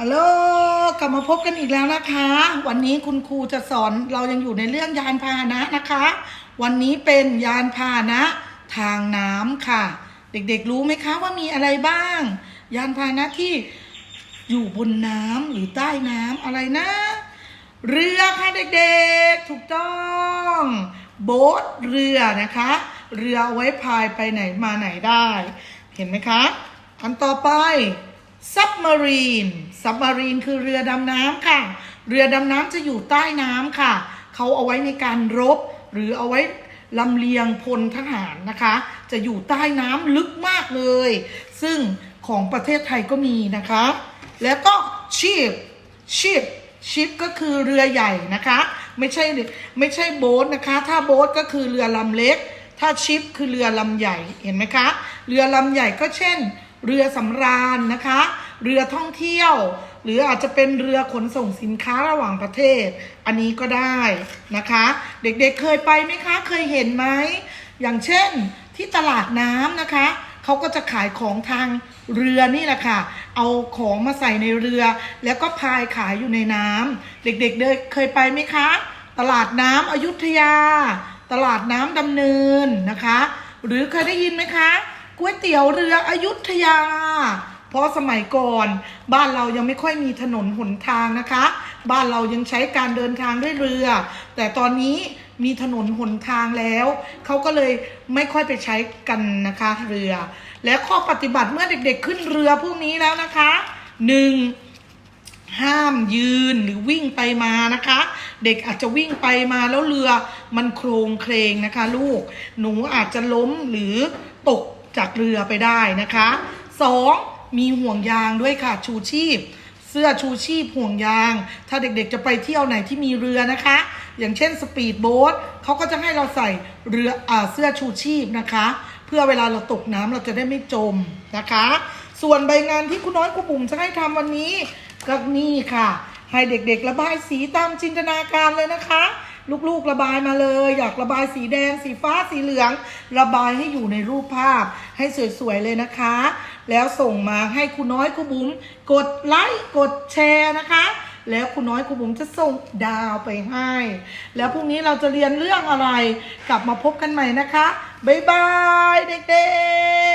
ฮัลโหลกลับมาพบกันอีกแล้วนะคะ วันนี้คุณครูจะสอนเรายังอยู่ในเรื่องยานพาหนะนะคะ วันนี้เป็นยานพาหนะทางน้ำค่ะ เด็กๆรู้ไหมคะว่ามีอะไรบ้าง ยานพาหนะที่อยู่บนน้ำหรือใต้น้ำอะไรนะ เรือค่ะเด็กๆ ถูกต้อง โบ๊ทเรือนะคะ เรือไว้พายไปไหนมาไหนได้ เห็นไหมคะอันต่อไป submarine submarine คือเรือดำน้ำค่ะ เรือดำน้ำจะอยู่ใต้น้ำค่ะ เขาเอาไว้ในการรบ หรือเอาไว้ลำเลียงพลทหารนะคะ จะอยู่ใต้น้ำลึกมากเลย ซึ่งของประเทศไทยก็มีนะคะ แล้วก็ ship ship ship ก็คือเรือใหญ่นะคะ ไม่ใช่ไม่ใช่โบ๊ทนะคะ ถ้าโบ๊ทก็คือเรือลำเล็ก ถ้าชิปคือเรือลำใหญ่เห็นไหมคะ เรือลำใหญ่ก็เช่น เรือสำราญนะคะ เรือท่องเที่ยว หรืออาจจะเป็นเรือขนส่งสินค้าระหว่างประเทศ อันนี้ก็ได้นะคะ เด็กๆเเคยไปไหมคะ เคยเห็นไหม อย่างเช่นที่ตลาดน้ำนะคะเขาก็จะขายของทางเรือนี่แหละค่ะ เอาของมาใส่ในเรือ แล้วก็พายขายอยู่ในน้ำเด็กๆเดเคยไปไหมคะ ตลาดน้ำอยุธยา ตลาดน้ำดำเนินนะคะ หรือเคยได้ยินไหมคะ ก๋วยเตี๋ยวเรืออยุธยา เพราะสมัยก่อน บ้านเรายังไม่ค่อยมีถนนหนทางนะคะ บ้านเรายังใช้การเดินทางด้วยเรือ แต่ตอนนี้มีถนนหนทางแล้ว เขาก็เลยไม่ค่อยไปใช้กันนะคะเรือ และข้อปฏิบัติเมื่อเด็กๆขึ้นเรือพวกนี้แล้วนะคะหนึ่งห้ามยืนหรือวิ่งไปมานะคะ เด็กอาจจะวิ่งไปมาแล้วเรือมันโครงเคลงนะคะ ลูกหนูอาจจะล้มหรือตก จากเรือไปได้นะคะสองมีห่วงยางด้วยค่ะชูชีพ เสื้อชูชีพห่วงยาง ถ้าเด็กๆจะไปเที่ยวไหนที่มีเรือนะคะ อย่างเช่นสปีดโบ๊ทเขาก็จะให้เราใส่เรืออเสื้อชูชีพนะคะ เพื่อเวลาเราตกน้ำเราจะได้ไม่จมนะคะ ส่วนใบงานที่คุณน้อยคุณบุ๋มจะให้ทำวันนี้ก็นี่ค่ะ ให้เด็กๆระบายสีตามจินตนาการเลยนะคะ ลูกๆระบายมาเลย อยากระบายสีแดง สีฟ้าสีเหลือง ระบายให้อยู่ในรูปภาพ ให้สวยๆเลยนะคะ แล้วส่งมาให้คุณน้อยคุณบุ๋มกดไลค์กดแชร์นะคะแล้วคุณน้อยคุณบุ๋มจะส่งดาวไปให้ แล้วพรุ่งนี้เราจะเรียนเรื่องอะไร กลับมาพบกันใหม่นะคะ บ๊ายบายเด็กๆ